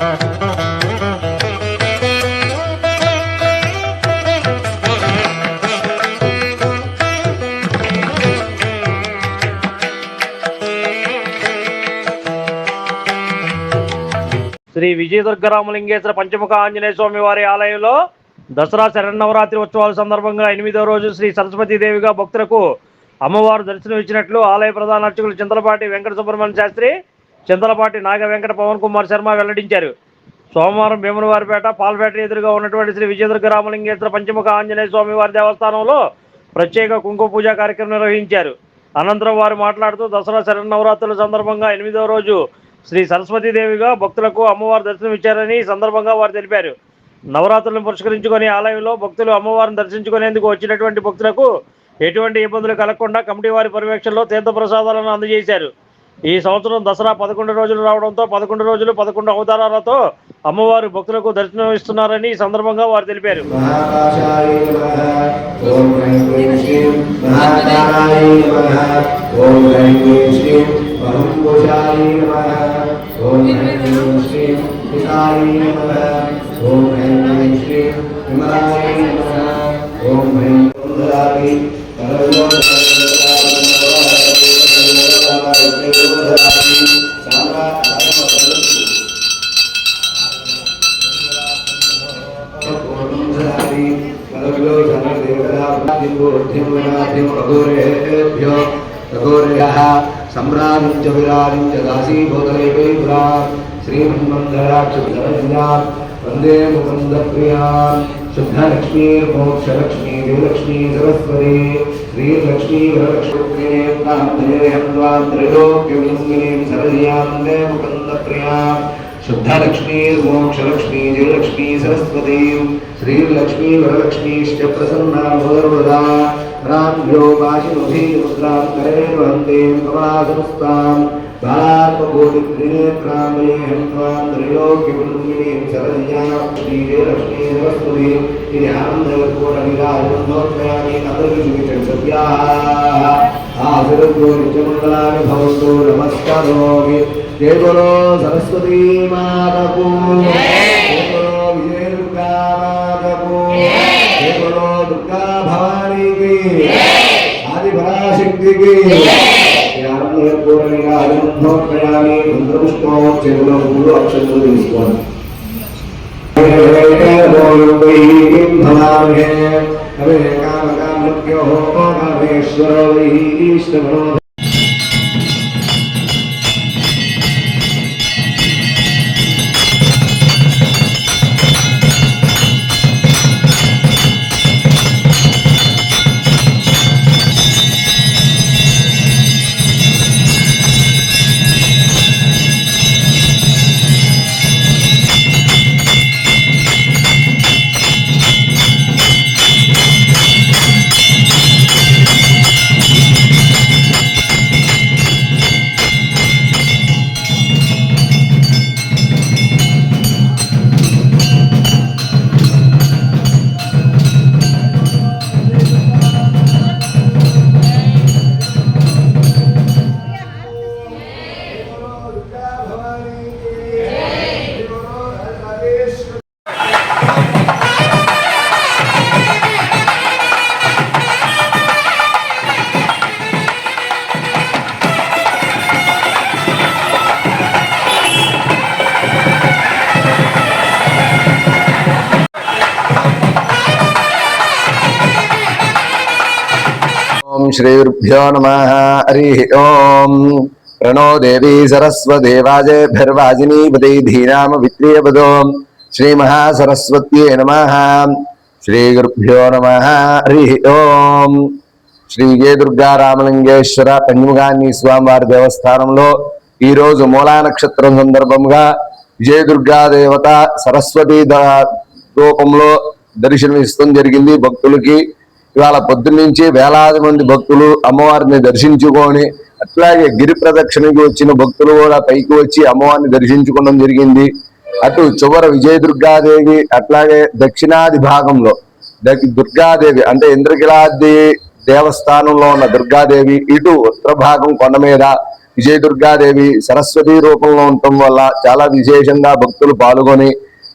శ్రీ విజయ దుర్గరామలింగేశ్వర పంచముఖ ఆంజనేయ స్వామి వారి ఆలయంలో దసరా శరన్నవరాత్రి ఉత్సవాల సందర్భంగా ఎనిమిదో రోజు శ్రీ సరస్వతీదేవిగా భక్తులకు అమ్మవారు దర్శనం ఇచ్చినట్లు ఆలయ ప్రధాన అర్చకులు చింతలపాటి వెంకట సుబ్రహ్మణ్య శాస్త్రి చింతలపాటి నాగ వెంకట పవన్ కుమార్ శర్మ వెల్లడించారు. సోమవారం భీమునివారిపేట పాల్పేట ఎదురుగా ఉన్నటువంటి శ్రీ విజయదుర్గ రామలింగేశ్వర పంచముఖ ఆంజనేయ స్వామి వారి దేవస్థానంలో ప్రత్యేక కుంకుమ పూజ కార్యక్రమం నిర్వహించారు. అనంతరం వారు మాట్లాడుతూ దసరా శరన్నవరాత్రుల సందర్భంగా ఎనిమిదో రోజు శ్రీ సరస్వతీదేవిగా భక్తులకు అమ్మవారు దర్శనం ఇచ్చారని సందర్భంగా వారు తెలిపారు. నవరాత్రులను పురస్కరించుకొని ఆలయంలో భక్తులు అమ్మవారిని దర్శించుకునేందుకు వచ్చినటువంటి భక్తులకు ఎటువంటి ఇబ్బందులు కలగకుండా కమిటీ వారి పర్యవేక్షణలో తీర్థప్రసాదాలను అందజేశారు. ఈ సంవత్సరం దసరా పదకొండు రోజులు రావడంతో పదకొండు రోజులు పదకొండు అవతారాలతో అమ్మవారు భక్తులకు దర్శనం ఇస్తున్నారని ఈ సందర్భంగా వారు తెలిపారు. ఓం गुरुभ्यो रघोर्यः सम्राजिञ्च विराजिञ्च दासीभूतलेपे पुरा श्रीमन्मन्दराक्षुभिरञ्जा वंदे मुकुन्दप्रिया शुद्धलक्ष्मीर्मोक्षलक्ष्मी देवलक्ष्मी सरस्वती, श्रीलक्ष्मी, वरलक्ष्मीं त्वां त्रयोक्यं सरयां मुकुन्दप्रिया। शुद्धलक्ष्मी, मोक्षलक्ष्मी जयलक्ष्मी सरस्वती, श्रीलक्ष्मी वरलक्ष्मीश्च प्रसन्ना भवदा राम्यो वाशिमभिमुद्रां करेर्वहन्ते कमलासंस्थां बालात्मकोटित्रिनेत्राङ्गलेहं त्वां त्रैलोक्यपुण्डिनीं सरज्ञां श्रीजयलक्ष्मी सरस्वती इति आनन्दकोटनिराजन्दोत्तयानि अन्तर्विशुविचसत्याः आसुरद्वो नित्यमङ्गलानि भवन्तु नमस्कारोमि జయ గురు సరస్వతి మాతకు. జయ గురు విజయ దుర్గా మాతకు. జయ గురు దుర్గా భవానీకి. ఆది పరాశక్తికి. పూర్ణంగా హరిముఖోత్పడాన్ని కుంద్రపుష్పం చెవులో మూడు అక్షరాలు తీసుకోండి. భవాన్ హే కవి ఓం శ్రీ గురుభ్యో నమ హరి ఓం. ప్రణో దేవీ సరస్వదేవాజేభిర్వాజినీపతి ధీనామ విత్రియపదో శ్రీ మహాసరస్వత్యే నమ శ్రీ గురుభ్యో నమ హరి ఓం. శ్రీ విజయ దుర్గా రామలింగేశ్వర పంచముగాన్ని స్వామివారి దేవస్థానంలో ఈ రోజు మూలా నక్షత్రం సందర్భంగా విజయ దుర్గా దేవత సరస్వతి రూపంలో దర్శనం ఇష్టం జరిగింది. భక్తులకి ఇవాళ పొద్దున్నుంచి వేలాది మంది భక్తులు అమ్మవారిని దర్శించుకొని అట్లాగే గిరి ప్రదక్షిణకి వచ్చిన భక్తులు కూడా పైకి వచ్చి అమ్మవారిని దర్శించుకోవడం జరిగింది. అటు చివర విజయ దుర్గాదేవి అట్లాగే దక్షిణాది భాగంలో దుర్గాదేవి అంటే ఇంద్రకిలాది దేవస్థానంలో ఉన్న దుర్గాదేవి ఇటు ఉత్తర భాగం కొండ మీద విజయ దుర్గాదేవి సరస్వతి రూపంలో ఉండటం వల్ల చాలా విశేషంగా భక్తులు పాల్గొని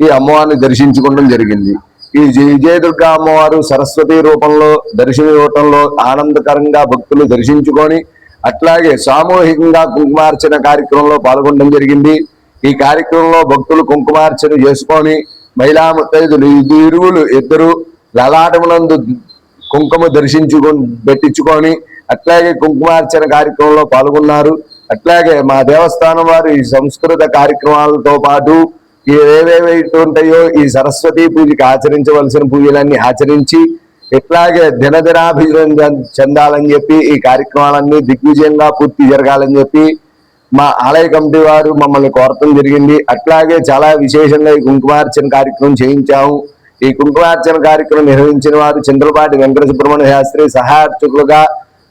ఈ అమ్మవారిని దర్శించుకోవడం జరిగింది. ఈ జి- విజయదుర్గా అమ్మవారు సరస్వతి రూపంలో దర్శన ఇవ్వటంలో ఆనందకరంగా భక్తులు దర్శించుకొని అట్లాగే సామూహికంగా కుంకుమార్చన కార్యక్రమంలో పాల్గొనడం జరిగింది. ఈ కార్యక్రమంలో భక్తులు కుంకుమార్చన చేసుకొని మహిళా ముత్తైదులు ఇరువులు ఇద్దరు లలాటమునందు కుంకుమ దర్శించుకొని పెట్టించుకొని అట్లాగే కుంకుమార్చన కార్యక్రమంలో పాల్గొన్నారు. అట్లాగే మా దేవస్థానం వారు ఈ సంస్కృత కార్యక్రమాలతో పాటు ఏవేవైతే ఉంటాయో ఈ సరస్వతి పూజకి ఆచరించవలసిన పూజలన్నీ ఆచరించి ఇట్లాగే దినదినాభివృద్ధి చెందాలని చెప్పి ఈ కార్యక్రమాలన్నీ దిగ్విజయంగా పూర్తి జరగాలని చెప్పి మా ఆలయ కమిటీ వారు మమ్మల్ని కోరటం జరిగింది. అట్లాగే చాలా విశేషంగా ఈ కుంకుమార్చన కార్యక్రమం చేయించాము. ఈ కుంకుమార్చన కార్యక్రమం నిర్వహించిన వారు చంద్రపాటి వెంకట సుబ్రహ్మణ్య శాస్త్రి సహాయర్చకులుగా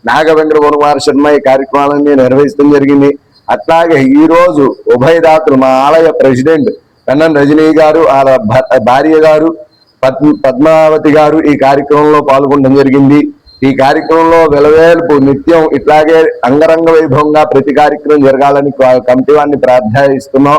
నాగ వెంకట కుమార్ శర్మ ఈ కార్యక్రమాలన్నీ నిర్వహించడం జరిగింది. అట్లాగే ఈరోజు రోజు ఉభయదాతలు మా ఆలయ ప్రెసిడెంట్ కన్నన్ రజనీ గారు వాళ్ళ భ- భార్య గారు పద్మ పద్మావతి గారు ఈ కార్యక్రమంలో పాల్గొనడం జరిగింది. ఈ కార్యక్రమంలో వెలవేల్పు నిత్యం ఇట్లాగే అంగరంగ వైభవంగా ప్రతి కార్యక్రమం జరగాలని కమిటీ వారిని ప్రార్థిస్తున్నాం.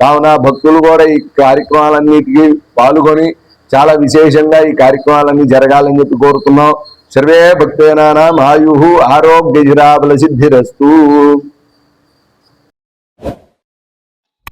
కావున భక్తులు కూడా ఈ కార్యక్రమాలన్నిటికీ పాల్గొని చాలా విశేషంగా ఈ కార్యక్రమాలన్నీ జరగాలని చెప్పి కోరుతున్నాం. సర్వే భక్తేనా ఆయు ఆరోగ్యజిరాబల సిద్ధిరస్తూ.